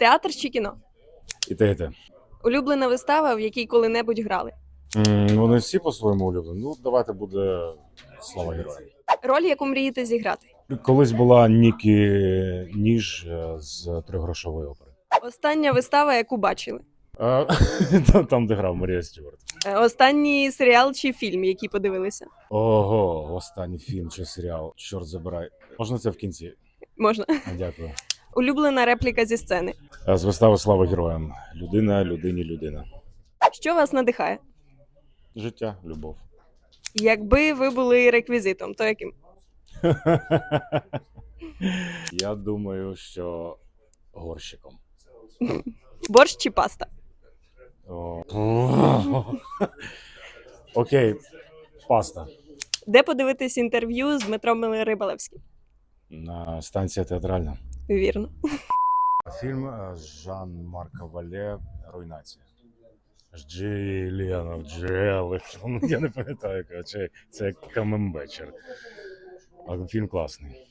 Театр чи кіно? І те, і те. Улюблена вистава, в якій коли-небудь грали. М, Вони всі по-своєму улюблені. Ну, давайте буде слава героям. Роль, яку мрієте зіграти. Колись була Нікі Ніж е, з тригрошової опери. Остання вистава, яку бачили. Там, де грав Марія Стюарт. Е, Останній серіал чи фільм, який подивилися. Ого, останній фільм чи серіал. Чорт забирай. Можна це в кінці? Можна. Дякую. Улюблена репліка зі сцени. Е, З вистави Слава героям. Людина, людині, людина. Що вас надихає? Життя, любов. Якби ви були реквізитом, то яким? Я думаю, що горщиком. Борщ чи паста? О. Окей, паста. Де подивитись інтерв'ю з Дмитром Рибалевським? На станція театральна. Вірно. Фільм е, Жан Марка Вале Руйнація. Джеліана Джели. Я не пам'ятаю, коротше, це як Камембечер. А фільм класний.